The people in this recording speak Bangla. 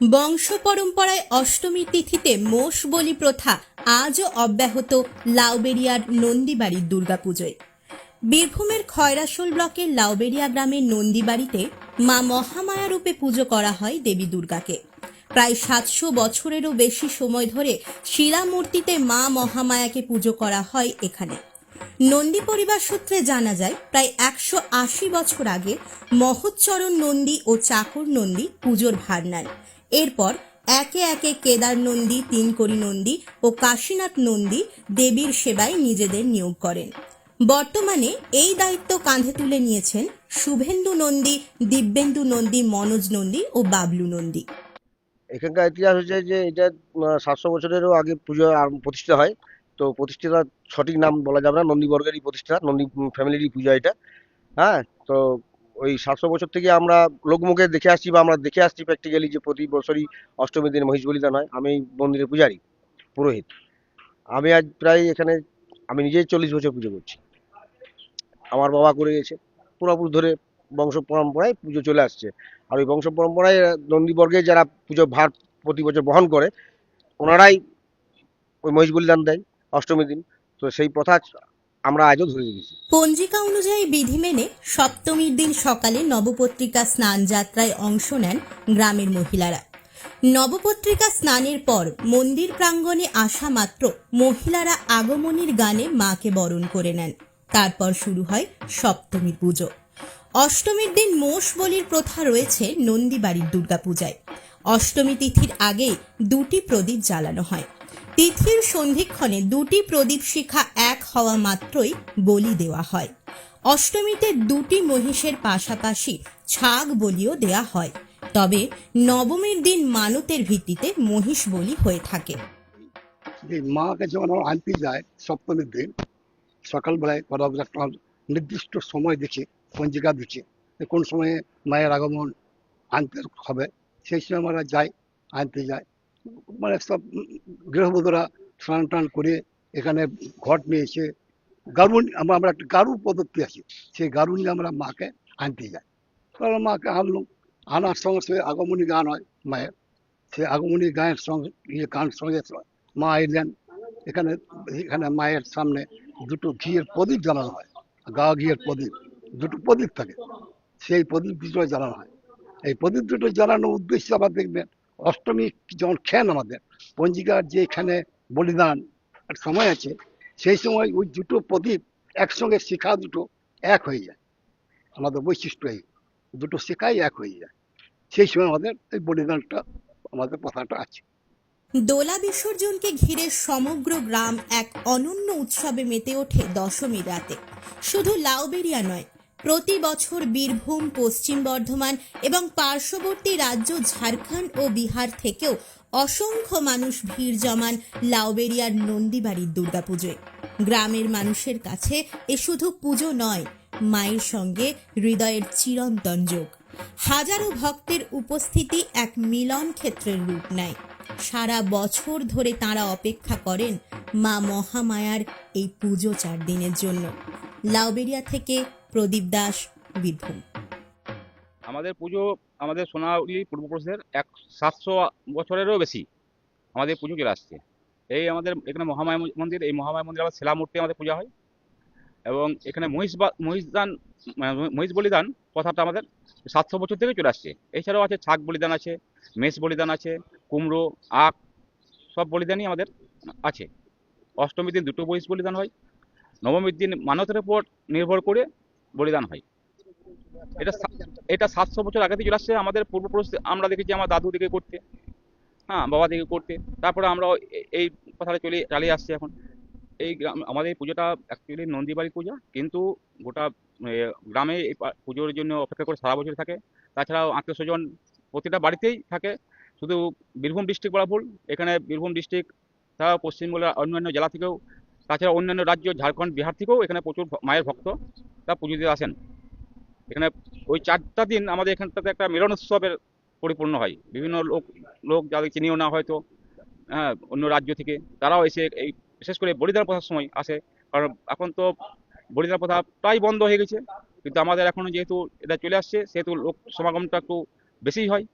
বংশ পরম্পরায় অষ্টমী তিথিতে মোষ বলি প্রথা আজও অব্যাহত লাউবেরিয়ার নন্দীবাড়ির দুর্গাপুজোয়। বীরভূমের খয়রাসোল ব্লকের লাউবেরিয়া গ্রামের নন্দীবাড়িতে মা মহামায়া রূপে পুজো করা হয় দেবী দুর্গাকে। প্রায় সাতশো বছরেরও বেশি সময় ধরে শিলা মূর্তিতে মা মহামায়াকে পুজো করা হয় এখানে। নন্দী পরিবার সূত্রে জানা যায়, প্রায় একশো আশি বছর আগে মহোচ্চরণ নন্দী ও চাকর নন্দী পুজোর ভার নেন। এরপর একে একে কেদার নন্দী তিনকড়ি নন্দী ও কাশীনাথ নন্দী দেবীর সেবায় নিজেদের নিয়োগ করেন। বর্তমানে এই দায়িত্ব কাঁধে তুলে নিয়েছেন শুভেন্দু নন্দী, দিব্যেন্দু নন্দী, মনোজ নন্দী ও বাবলু নন্দী। এখানকার ইতিহাস হচ্ছে যে এটা সাতশো বছরেরও আগে পুজো প্রতিষ্ঠা হয়। তো প্রতিষ্ঠাতার সঠিক নাম বলা যাবে না, নন্দীবর্গেরই প্রতিষ্ঠা, নন্দী ফ্যামিলিরই পূজা এটা। হ্যাঁ তো ওই সাতশো বছর থেকে আমরা লোকমুখে দেখে আসছি বা আমরা দেখে আসছি প্র্যাকটিক্যালি যে প্রতি বছরই অষ্টমীর দিন মহিষ বলিদান হয়। আমি মন্দিরের পূজারি, পুরোহিত। আমি আজ প্রায় এখানে, আমি নিজেই চল্লিশ বছর পুজো করছি। আমার বাবা করে গেছে। পুরোপুরি ধরে বংশ পরম্পরায় পুজো চলে আসছে। আর ওই বংশ পরম্পরায় নন্দীবর্গে যারা পুজো ভার প্রতি বছর বহন করে, ওনারাই ওই মহিষ বলিদান দেয় অষ্টমীর দিন। তো সেই প্রথা আমরা আজও ধরে রেখেছি। পঞ্জিকা অনুযায়ী বিধি মেনে সপ্তমীর দিন সকালে নবপত্রিকা স্নান যাত্রায় অংশ নেন গ্রামের মহিলারা। নবপত্রিকা স্নানের পর মন্দির প্রাঙ্গণে আসা মাত্র মহিলারা আগমনীর গানে মাকে বরণ করে নেন। তারপর শুরু হয় সপ্তমীর পুজো। অষ্টমীর দিন মোষ বলির প্রথা রয়েছে নন্দীবাড়ির দুর্গাপূজায়। অষ্টমী তিথির আগেই দুটি প্রদীপ জ্বালানো হয়। তিথির সন্ধিক্ষণে দুটি প্রদীপ শিখা এক হওয়া মাত্রই বলি দেওয়া হয়। অষ্টমীতে দুটি মহিষের পাশাপাশি ছাগ বলিও দেয়া হয়। তবে নবমীর দিন মানতের ভিত্তিতে মহিষ বলি হয়ে থাকে। মাকে যখন আমরা আনতে যায় সপ্তমীর দিন, সকালবেলায় একটা নির্দিষ্ট সময় দেখে পঞ্জিকা দেখে কোন সময়ে মায়ের আগমন আনতে হবে। সেই সময় আমরা যাই, আনতে যাই। মানে সব গৃহবধূরা স্নান টান করে এখানে ঘট নিয়ে এসে গারুন, আমরা আমরা একটা গারুর পদ্ধতি আছে। সেই গারু নিয়ে আমরা মাকে আনতে যাই। তাহলে মাকে আনলাম। আনার সঙ্গে সঙ্গে আগমনী গান হয় মায়ের। সেই আগমনী গানের সঙ্গে ইয়ে গান সঙ্গে মা এলেন। এখানে এখানে মায়ের সামনে দুটো ঘিয়ের প্রদীপ জ্বালানো হয়। গা ঘিয়ের প্রদীপ। দুটো প্রদীপ থাকে। সেই প্রদীপ দুটো জ্বালানো হয়। এই প্রদীপ দুটো জ্বালানোর উদ্দেশ্য আবার দেখবেন, অষ্টমী যখন খেন আমাদের, পঞ্জিকার যে এখানে বলিদান এর সময় আছে, সেই সময় ওই দুটো প্রদীপ একসঙ্গে শিখা দুটো এক হয়ে যায়। আমাদের বৈশিষ্ট্য এই, দুটো শিখাই এক হয়ে যায়। সেই সময় আমাদের এই বলিদানটা, আমাদের কথাটা আছে। দোলা বিসর্জনকে ঘিরে সমগ্র গ্রাম এক অনন্য উৎসবে মেতে ওঠে দশমী রাতে। শুধু লাউবেরিয়া নয়, প্রতি বছর বীরভূম, পশ্চিম বর্ধমান এবং পার্শ্ববর্তী রাজ্য ঝাড়খণ্ড ও বিহার থেকেও অসংখ্য মানুষ ভিড় জমান লাউবেরিয়ার নন্দীবাড়ির দুর্গাপুজোয়। গ্রামের মানুষের কাছে এ শুধু পুজো নয়, মায়ের সঙ্গে হৃদয়ের চিরন্তন যোগ। হাজারো ভক্তের উপস্থিতি এক মিলন ক্ষেত্রের রূপ নেয়। সারা বছর ধরে তাঁরা অপেক্ষা করেন মা মহামায়ার এই পুজো চার দিনের জন্য। লাউবেরিয়া থেকে প্রদীপ দাস, বীরভূম। আমাদের পুজো আমাদের সোনালী পূর্বপুরুষদের এক সাতশো বছরেরও বেশি আমাদের পুজো চলে আসছে। এই আমাদের এখানে মহামায় মন্দির, এই মহামায়া মন্দির আবার শিলা মূর্তি আমাদের পূজা হয়। এবং এখানে মহিষ বা মহিষদান মানে মহিষ বলিদান কথাটা আমাদের সাতশো বছর থেকে চলে আসছে। এছাড়াও আছে ছাগ বলিদান আছে, মেষ বলিদান আছে, কুমড়ো, আখ সব বলিদানই আমাদের আছে। অষ্টমীর দিন দুটো মহিষ বলিদান হয়, নবমীর দিন মানতের উপর নির্ভর করে বলিদান হয়। এটা এটা সাতশো বছর আগে থেকে চলে আসছে। আমাদের পূর্বপুরুষ আমরা দেখেছি, আমার দাদু দিকে করতে। হ্যাঁ বাবা দিকে করতে। তারপরে আমরা এই কথাটা চলে চালিয়ে আসছে এখন। এই আমাদের এই পুজোটা অ্যাকচুয়ালি নন্দীবাড়ি পূজা, কিন্তু গোটা গ্রামে এই পুজোর জন্য অপেক্ষা করে সারা বছর থাকে। তাছাড়াও আত্মীয় স্বজন প্রতিটা বাড়িতেই থাকে। শুধু বীরভূম ডিস্ট্রিক্ট বলা ভুল এখানে বীরভূম ডিস্ট্রিক্ট ছাড়াও পশ্চিমবঙ্গের অন্যান্য জেলা থেকেও, তাছাড়া অন্যান্য রাজ্য, ঝাড়খণ্ড, বিহার থেকেও এখানে প্রচুর মায়ের ভক্ত তা পুজো দিতে আসেন। এখানে ওই চারটা দিন আমাদের এখানটাতে একটা মিলন উৎসবের পরিপূর্ণ হয়। বিভিন্ন লোক লোক যাদের চিনিও না হয়তো হ্যাঁ অন্য রাজ্য থেকে, তারাও এসে এই, বিশেষ করে বলিদান প্রথার সময় আসে। কারণ এখন তো বলিদান প্রথা প্রায় বন্ধ হয়ে গেছে। কিন্তু আমাদের এখনও যেহেতু এটা চলে আসছে, সেহেতু লোক সমাগমটা একটু বেশি হয়।